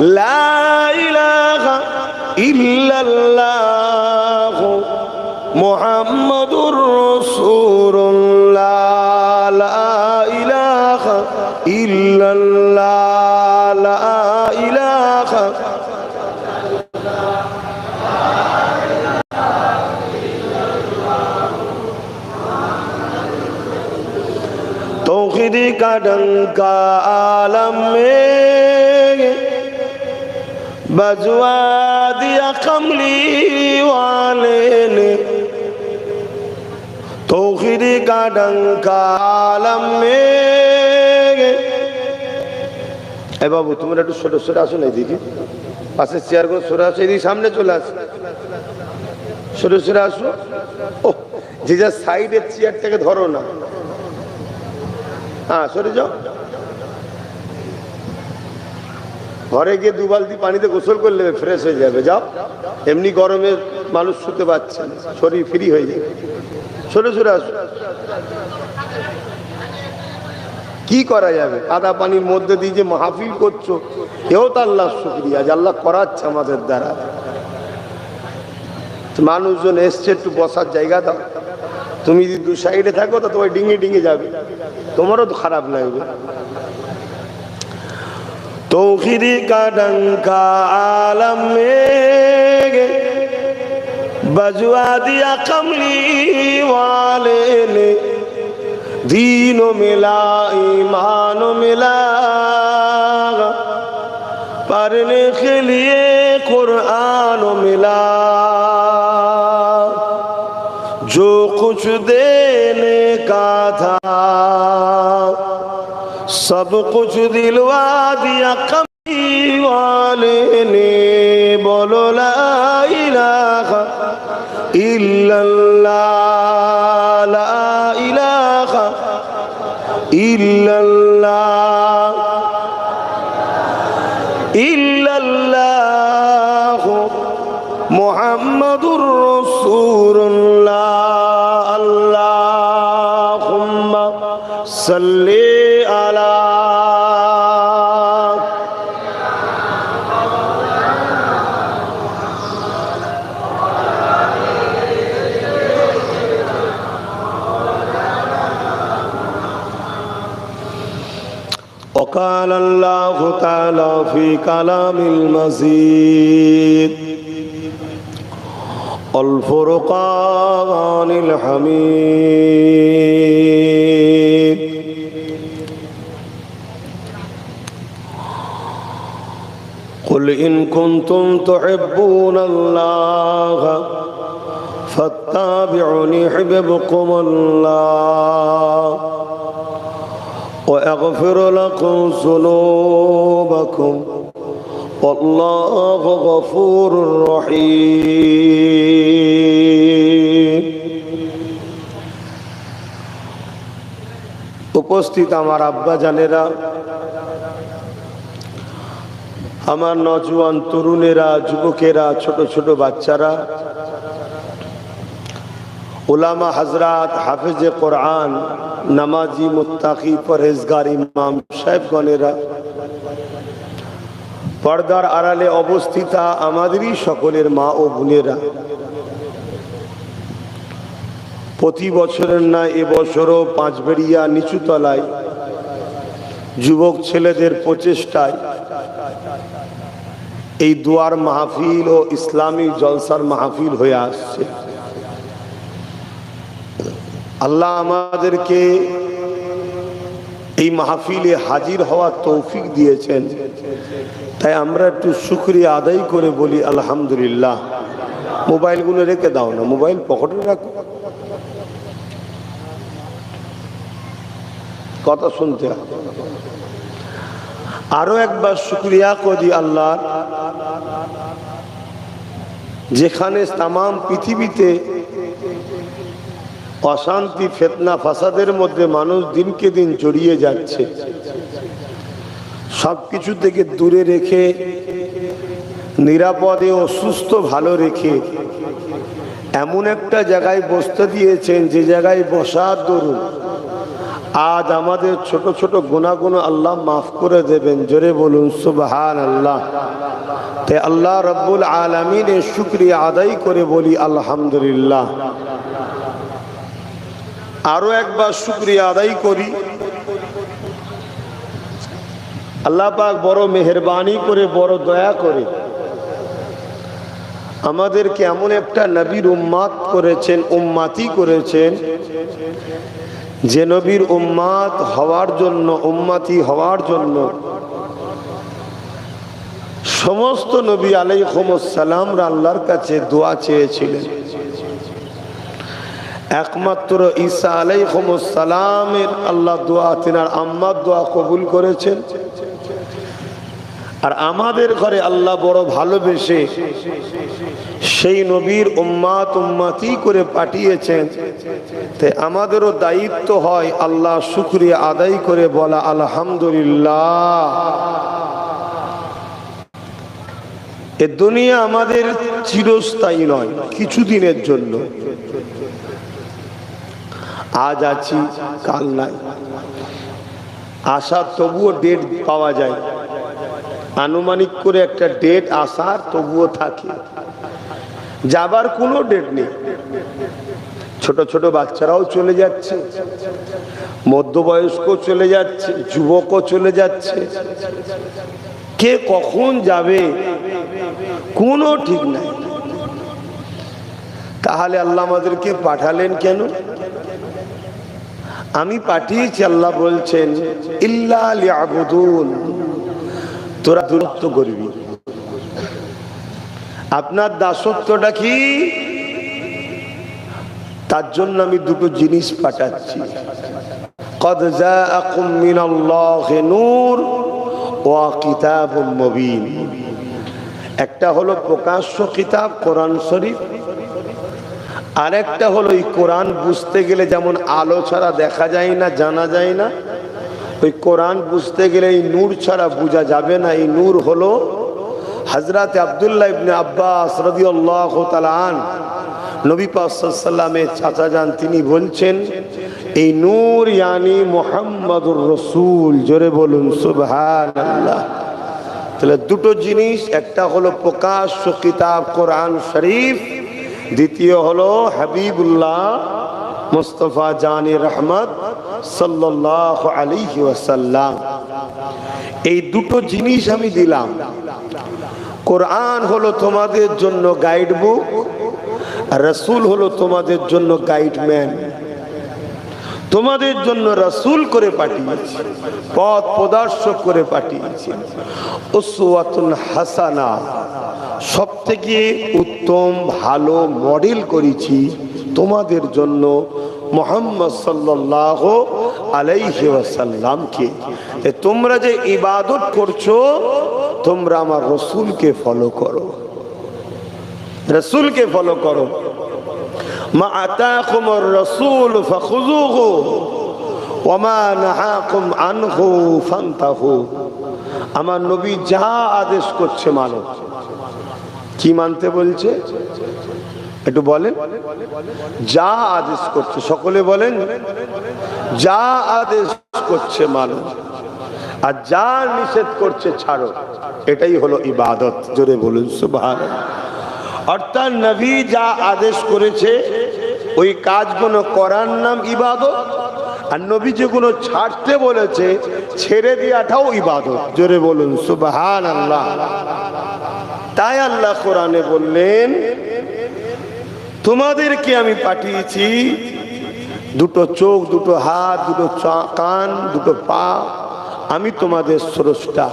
لا إله إلا الله محمد رسول الله لا إله إلا الله لا إله توحید کا بجوادي قملي وعليني توخيدي قدن মে এ বাবু, তোমরা একটু ছোট ছোট আসো না এদিকে। পাশে চেয়ারগুলো ছোট আসো এদিকে সামনে চলে আসো। ছোট ছোট আসো। ও যে যা সাইডের চেয়ারটাকে ধরো না। হ্যাঁ সরে যাও। ঘরে গিয়ে দু বালতি পানিতে গোসল করলে ফ্রেশ হয়ে যাবে, যাও। এমনি গরমে মানুষ শুতে পারছে না, শরীর ফ্রি হয়ে যাবে। সরে সরে আসো। কি করা যাবে? কাদা পানির মধ্যে দিয়ে যে মাহফিল করছ, এও তো আল্লাহ শুক্রিয়া যে আল্লাহ করাচ্ছে আমাদের দ্বারা। মানুষজন এসছে, একটু বসার জায়গা দাও। তুমি যদি দু সাইডে থাকো, তো তোমার ডিঙে ডিঙে যাবে। তোমারও তো খারাপ লাগবে। तोखिरी का डंका आलम में बजवा दिया कमली वाले ने दीनो मिला ईमानो मिला पढ़ने के लिए कुरान मिला जो कुछ देने का था सब कुछ दिलवा दिया कमी वाले ने बोलो ला इलाहा इल्लल्लाह ला इलाहा इल्लल्लाह इल्लल्लाह मुहम्मदुर रसूलुल्लाह अल्लाहुम्मा सल्ली وقال الله تعالى في كلام المزيد. الفرقان الحميد. قل إن كنتم تحبون الله فاتبعوني يحببكم الله. ويغفر لكم ذنوبكم والله غفور رحيم উপস্থিত আমার আব্বা জানেরা আমার নজওয়ান তরুণেরা যুবকেরা ছোট ছোট বাচ্চারা ওলামা হজরাত হাফেজে কোরআন নামাজি, মুত্তাকি, পরহেজগার, ইমাম সাহেবগণেরা পর্দার আড়ালে অবস্থিতা আমাদেরই সকলের মা ও বোনেরা, প্রতি বছরের না এবছরও পাঁচবেড়িয়া নিচুতলায় যুবক ছেলেদের প্রচেষ্টায় এই দুয়ার মাহফিল ও ইসলামী জলসার মাহফিল হয়ে আসছে। আল্লাহ আমাদেরকে এই মাহফিলে হাজির হওয়ার তৌফিক দিয়েছেন। তাই আমরা একটু শুক্রিয়া আদায় করে বলি, আলহামদুলিল্লাহ। মোবাইলগুলো রেখে দাও না, মোবাইল পকেটে রাখো। কথা শুনতে। আরও একবার শুক্রিয়া করি আল্লাহ, যেখানে তাম পৃথিবীতে অশান্তি, ফেতনা, ফাসাদের মধ্যে মানুষ দিনকে দিন জড়িয়ে যাচ্ছে। সব কিছু থেকে দূরে রেখে, নিরাপদে ও সুস্থ, ভালো রেখে এমন একটা জায়গায় বসতে দিয়েছেন, যে জায়গায় বসার দরুন। আজ আমাদের ছোট ছোট গুণাগুণ আল্লাহ মাফ করে দেবেন। জোরে বলুন সুবহান আল্লাহ তে আল্লাহ রব্বুল আলমিনের শুক্রিয়া আদায় করে বলি, আলহামদুলিল্লাহ। আরও একবার শুক্রিয়া আদায় করি। আল্লাহ পাক বড় মেহরবানি করে, বড় দয়া করে আমাদেরকে এমন একটা নবীর উম্মাত করেছেন, উম্মাতি করেছেন, যে নবীর উম্মাত হওয়ার জন্য, উম্মাতি হওয়ার জন্য সমস্ত নবী আলাইসালামরা আল্লাহর কাছে দোয়া চেয়েছিলেন। একমাত্র ঈসা আলাইসালামের আল্লাহ দোয়া তিনার আম্মার দোয়া কবুল করেছেন। আর আমাদের ঘরে আল্লাহ বড় ভালোবেসে সেই নবীর উম্মাত উম্মাতি করে পাঠিয়েছেন। তাই আমাদেরও দায়িত্ব হয় আল্লাহ শুক্রিয়া আদায় করে বলা, আলহামদুলিল্লাহ। এ দুনিয়া আমাদের চিরস্থায়ী নয়, কিছুদিনের জন্য। আজ আছি, কাল নাই। আসার তবুও ডেট পাওয়া যায়। আনুমানিক করে একটা ডেট আসার তবুও থাকে। যাবার কোনো ডেট নেই। ছোট ছোট বাচ্চারাও চলে যাচ্ছে। মধ্যবয়স্ক চলে যাচ্ছে, যুবকও চলে যাচ্ছে। কে কখন যাবে, কোনো ঠিক নাই। তাহলে আল্লাহ আমাদেরকে পাঠালেন কেন? আমি পাঠিয়েছি আল্লাহ বলছেন ইল্লা লিয়াবুদুন তোরা দূরত্ব করবি আপনার দাসত্বটা কি তার জন্য আমি দুটো জিনিস পাঠাচ্ছি قد جاءكم من الله نور وكتاب مبين একটা হলো প্রকাশ্য কিতাব কোরআন শরীফ আরেকটা হলো এই কোরআন বুঝতে গেলে যেমন আলো ছাড়া দেখা যায় না, জানা যায় না, ওই কোরআন বুঝতে গেলে এই নূর ছাড়া বোঝা যাবে না। এই নূর হলো হজরত আবদুল্লাহ ইবনে আব্বাস রদিয়াল্লাহ তালান নবী পাসাল্লামের চাচা যান, তিনি বলছেন, এই নূর ইয়ানি মোহাম্মদুর রসুল। জোরে বলুন সুবহান আল্লাহ তাহলে দুটো জিনিস, একটা হলো প্রকাশ্য কিতাব কোরআন শরীফ দ্বিতীয় হলো হাবিবুল্লাহ মুস্তফা জানি রহমত সাল্লাহ আলী ওয়াসাল্লাম। এই দুটো জিনিস আমি দিলাম। কোরআন হলো তোমাদের জন্য গাইড বুক রসুল হলো তোমাদের জন্য গাইডম্যান তোমাদের জন্য রসুল করে পাঠিয়েছি, পথ প্রদর্শক করে পাঠিয়েছি। হাসানা সব থেকে উত্তম ভালো মডেল করেছি তোমাদের জন্য মোহাম্মদ সাল্লাহ আলাইহি ওয়াসাল্লামকে। তোমরা যে ইবাদত করছ, তোমরা আমার রসুলকে ফলো করো। রসুলকে ফলো করো। মা আতাকুমুর রাসূল ফাখুযুহু ওয়া মা নাহাকুম আনহু আমার নবী যা আদেশ করছে মানো। কি মানতে বলছে? একটু বলেন। যা আদেশ করছে, সকলে বলেন। যা আদেশ করছে মানো। আর যা নিষেধ করছে ছাড়ো। এটাই হলো ইবাদত। জোরে বলুন, সুবহানাল্লাহ। অর্থাৎ নবী যা আদেশ করেছে, ওই কাজগুলো করার নাম ইবাদত। আর নবী যেগুলো ছাড়তে বলেছে, ছেড়ে দেওয়াটাও ইবাদত। জোরে বলুন সুবাহান আল্লাহ তাই আল্লাহ কোরআনে বললেন, তোমাদেরকে আমি পাঠিয়েছি দুটো চোখ, দুটো হাত, দুটো কান, দুটো পা। আমি তোমাদের স্রষ্টা।